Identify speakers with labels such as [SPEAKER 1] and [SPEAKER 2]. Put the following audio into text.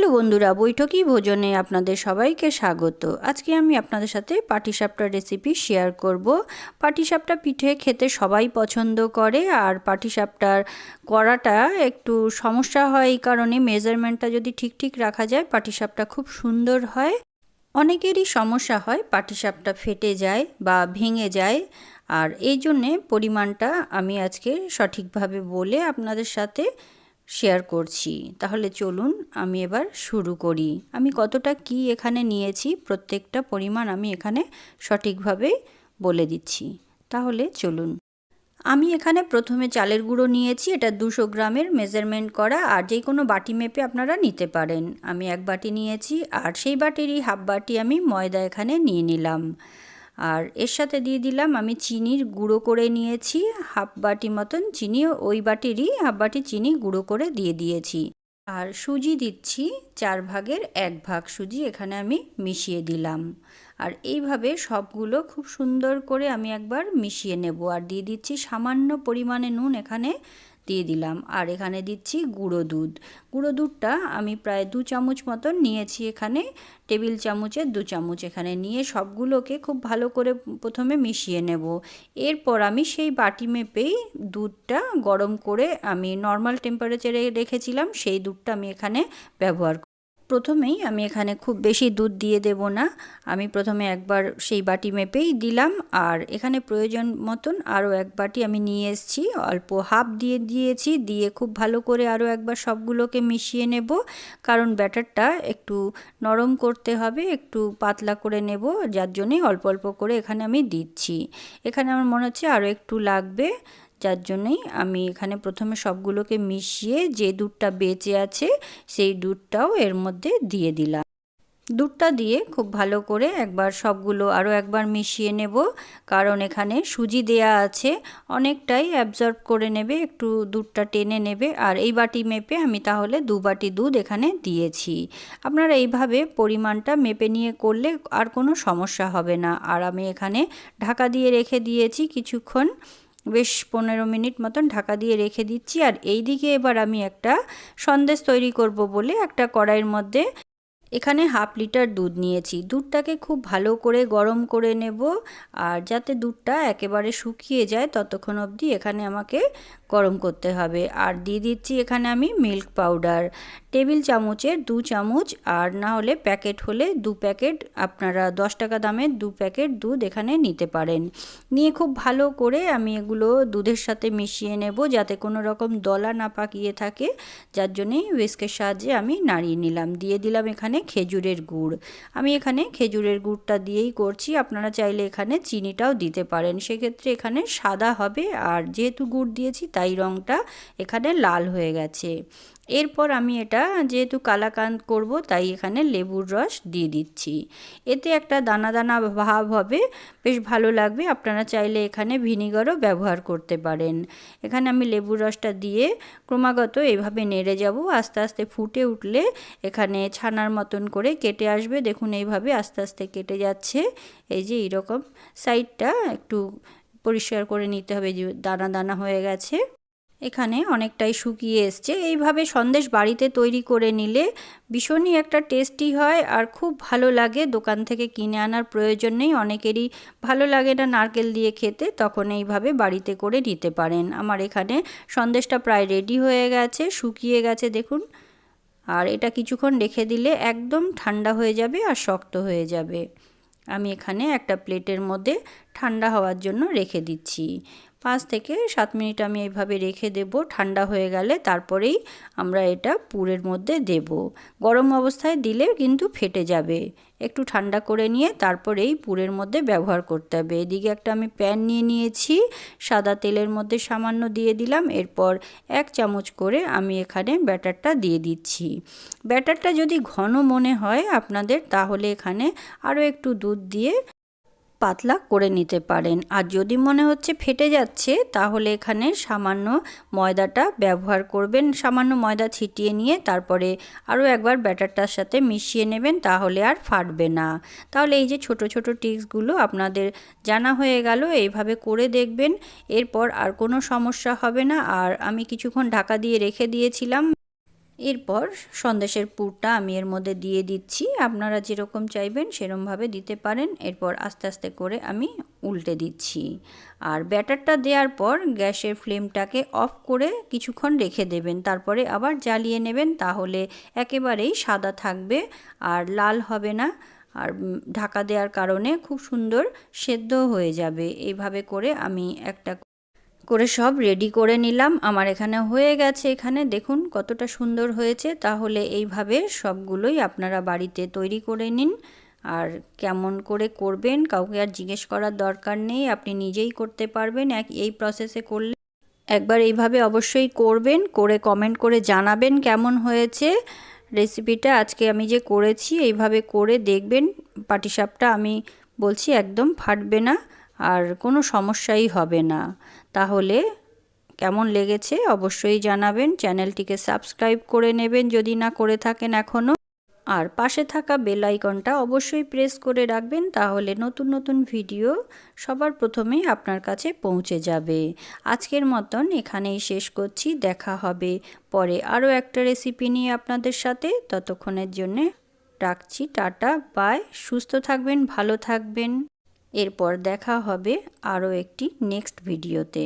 [SPEAKER 1] Hello বন্ধুরা, বৈঠকি ভোজনে আপনাদের সবাইকে স্বাগত। আজকে আমি আপনাদের সাথে পাটিসাপটা রেসিপি শেয়ার করব। পাটিসাপটা পিঠে খেতে সবাই পছন্দ করে আর পাটিসাপটার করাটা একটু সমস্যা হয় এই কারণে মেজারমেন্টটা যদি ঠিক ঠিক রাখা যায়, পাটিসাপটা খুব সুন্দর হয়। অনেকেরই সমস্যা হয়, পাটিসাপটা ফেটে যায় বা ভেঙে যায়। আর এই জন্যে পরিমাণটা আমি আজকে সঠিকভাবে বলে আপনাদের সাথে শেয়ার করছি। তাহলে চলুন আমি এবার শুরু করি। আমি কতটা কি এখানে নিয়েছি, প্রত্যেকটা পরিমাণ আমি এখানে সঠিকভাবে বলে দিচ্ছি। তাহলে চলুন। আমি এখানে প্রথমে চালের গুঁড়ো নিয়েছি, এটা দুশো গ্রামের মেজারমেন্ট করা, আর যে কোনো বাটি মেপে আপনারা নিতে পারেন। আমি এক বাটি নিয়েছি, আর সেই বাটিরই হাফ বাটি আমি ময়দা এখানে নিয়ে নিলাম। আর এর সাথে দিয়ে দিলাম আমি চিনির গুঁড়ো করে নিয়েছি, হাফ বাটি মতন চিনি, ওই বাটিরই হাফ বাটি চিনি গুঁড়ো করে দিয়ে দিয়েছি। আর সুজি দিচ্ছি, চার ভাগের এক ভাগ সুজি এখানে আমি মিশিয়ে দিলাম। আর এইভাবে সবগুলো খুব সুন্দর করে আমি একবার মিশিয়ে নেব। আর দিয়ে দিচ্ছি সামান্য পরিমাণে নুন এখানে দিয়ে দিলাম। আর এখানে দিচ্ছি গুঁড়ো দুধ। গুঁড়ো দুধটা আমি প্রায় দু চামচ মতন নিয়েছি এখানে। টেবিল চামচের দু চামচ এখানে নিয়ে সবগুলোকে খুব ভালো করে প্রথমে মিশিয়ে নেব। এরপর আমি সেই বাটি মেপেই দুধটা গরম করে আমি নর্মাল টেম্পারেচারে রেখেছিলাম। সেই দুধটা আমি এখানে ব্যবহার প্রথমেই আমি এখানে খুব বেশি দুধ দিয়ে দেব না। আমি প্রথমে একবার সেই বাটি মেপেই দিলাম আর এখানে প্রয়োজন মতন আরও এক বাটি আমি নিয়ে এসেছি। অল্প হাফ দিয়ে দিয়েছি, দিয়ে খুব ভালো করে আরও একবার সবগুলোকে মিশিয়ে নেব। কারণ ব্যাটারটা একটু নরম করতে হবে, একটু পাতলা করে নেব, যার জন্যে অল্প অল্প করে এখানে আমি দিচ্ছি। এখানে আমার মনে হচ্ছে আরও একটু লাগবে। যার জন্যই আমি এখানে প্রথমে সবগুলোকে মিশিয়ে যে দুধটা বেঁচে আছে, সেই দুধটাও এর মধ্যে দিয়ে দিলাম। দুধটা দিয়ে খুব ভালো করে একবার সবগুলো আরও একবার মিশিয়ে নেব, কারণ এখানে সুজি দেয়া আছে, অনেকটাই অ্যাবজর্ব করে নেবে, একটু দুধটা টেনে নেবে। আর এই বাটি মেপে আমি তাহলে দু বাটি দুধ এখানে দিয়েছি। আপনারা এইভাবে পরিমাণটা মেপে নিয়ে করলে আর কোনো সমস্যা হবে না। আর আমি এখানে ঢাকা দিয়ে রেখে দিয়েছি কিছুক্ষণ। বেশ পনেরো মিনিট মতন ঢাকা দিয়ে রেখে দিচ্ছি। আর এই দিকে এবার আমি একটা সন্দেশ তৈরি করব বলে একটা কড়াইয়ের মধ্যে এখানে হাফ লিটার দুধ নিয়েছি। দুধটাকে খুব ভালো করে গরম করে নেব আর যাতে দুধটা একেবারে শুকিয়ে যায় ততক্ষণ অবধি এখানে আমাকে গরম করতে হবে। আর দিয়ে দিচ্ছি এখানে আমি মিল্ক পাউডার। টেবিল চামচের দু চামচ আর না হলে প্যাকেট হলে দু প্যাকেট, আপনারা দশ টাকা দামের দু প্যাকেট দুধ এখানে নিতে পারেন। নিয়ে খুব ভালো করে আমি এগুলো দুধের সাথে মিশিয়ে নেব যাতে কোনো রকম দলা না পাকিয়ে থাকে, যার জন্যেই উইস্কের সাহায্যে আমি নাড়িয়ে নিলাম। দিয়ে দিলাম এখানে খেজুরের গুড়। আমি এখানে খেজুরের গুড়টা দিয়েই করছি, আপনারা চাইলে এখানে চিনিটাও দিতে পারেন। সেক্ষেত্রে এখানে সাদা হবে আর যেহেতু গুড় দিয়েছি তাই রঙটা এখানে লাল হয়ে গেছে। এরপর আমি এটা যেহেতু কালাকান্ত করব, তাই এখানে লেবুর রস দিয়ে দিচ্ছি। এতে একটা দানা দানা ভাব হবে, বেশ ভালো লাগবে। আপনারা চাইলে এখানে ভিনিগারও ব্যবহার করতে পারেন। এখানে আমি লেবুর রসটা দিয়ে ক্রমাগত এভাবে নেড়ে যাব। আস্তে আস্তে ফুটে উঠলে এখানে ছানার মতন করে কেটে আসবে। দেখুন, এইভাবে আস্তে আস্তে কেটে যাচ্ছে। এই যে এইরকম সাইডটা একটু পরিষ্কার করে নিতে হবে, যে দানা দানা হয়ে গেছে। এখানে অনেকটাই শুকিয়ে এসছে। এইভাবে সন্দেশ বাড়িতে তৈরি করে নিলে ভীষণই একটা টেস্টি হয় আর খুব ভালো লাগে। দোকান থেকে কিনে আনার প্রয়োজন নেই। অনেকেরই ভালো লাগে না নারকেল দিয়ে খেতে, তখন এইভাবে বাড়িতে করে নিতে পারেন। আমার এখানে সন্দেশটা প্রায় রেডি হয়ে গেছে, শুকিয়ে গেছে, দেখুন। আর এটা কিছুক্ষণ রেখে দিলে একদম ঠান্ডা হয়ে যাবে আর শক্ত হয়ে যাবে। আমি এখানে একটা প্লেটের মধ্যে ঠান্ডা হওয়ার জন্য রেখে দিচ্ছি। পাঁচ থেকে সাত মিনিট আমি এইভাবে রেখে দেব, ঠান্ডা হয়ে গেলে তারপরেই আমরা এটা পুরের মধ্যে দেব। গরম অবস্থায় দিলে কিন্তু ফেটে যাবে। একটু ঠান্ডা করে নিয়ে তারপরেই পুরের মধ্যে ব্যবহার করতে হবে। এদিকে একটা আমি প্যান নিয়ে নিয়েছি, সাদা তেলের মধ্যে সামান্য দিয়ে দিলাম, এরপর এক চামচ করে আমি এখানে ব্যাটারটা দিয়ে দিচ্ছি। ব্যাটারটা যদি ঘন মনে হয় আপনাদের, তাহলে এখানে আরও একটু দুধ দিয়ে পাতলা করে নিতে পারেন। আর যদি মনে হচ্ছে ফেটে যাচ্ছে, তাহলে এখানে সামান্য ময়দাটা ব্যবহার করবেন। সামান্য ময়দা ছিটিয়ে নিয়ে তারপরে আরও একবার ব্যাটারটার সাথে মিশিয়ে নেবেন, তাহলে আর ফাটবে না। তাহলে এই যে ছোট ছোট টিক্সগুলো আপনাদের জানা হয়ে গেল, এইভাবে করে দেখবেন। এরপর আর কোনো সমস্যা হবে না। আর আমি কিছুক্ষণ ঢাকা দিয়ে রেখে দিয়েছিলাম। এরপর সন্দেশের পুরটা আমি এর মধ্যে দিয়ে দিচ্ছি। আপনারা যেরকম চাইবেন সেরমভাবে দিতে পারেন। এরপর আস্তে আস্তে করে আমি উল্টে দিচ্ছি। আর ব্যাটারটা দেওয়ার পর গ্যাসের ফ্লেমটাকে অফ করে কিছুক্ষণ রেখে দেবেন। তারপরে আবার জ্বালিয়ে নেবেন। তাহলে একেবারেই সাদা থাকবে আর লাল হবে না। আর ঢাকা দেওয়ার কারণে খুব সুন্দর সেদ্ধ হয়ে যাবে। এইভাবে করে আমি একটা করে সব রেডি করে নিলাম। আমার এখানে হয়ে গেছে এখানে। দেখুন কতটা সুন্দর হয়েছে। তাহলে এইভাবে সবগুলোই আপনারা বাড়িতে তৈরি করে নিন। আর কেমন করে করবেন, কাউকে আর জিজ্ঞেস করার দরকার নেই। আপনি নিজেই করতে পারবেন এক, এই প্রসেসে করলে। একবার এইভাবে অবশ্যই করবেন, করে কমেন্ট করে জানাবেন কেমন হয়েছে। রেসিপিটা আজকে আমি যে করেছি, এইভাবে করে দেখবেন। পাটিসাপটা আমি বলছি একদম ফাটবে না। আর কোনো সমস্যাই হবে না। তাহলে কেমন লেগেছে অবশ্যই জানাবেন। চ্যানেলটিকে সাবস্ক্রাইব করে নেবেন যদি না করে থাকেন এখনও। আর পাশে থাকা বেল আইকনটা অবশ্যই প্রেস করে রাখবেন তাহলে নতুন নতুন ভিডিও সবার প্রথমেই আপনার কাছে পৌঁছে যাবে। আজকের মতন এখানেই শেষ করছি। দেখা হবে পরে আরও একটা রেসিপি নিয়ে আপনাদের সাথে। ততক্ষণের জন্যে রাখছি। টাটা বাই সুস্থ থাকবেন, ভালো থাকবেন। এরপর দেখা হবে আরও একটি নেক্সট ভিডিওতে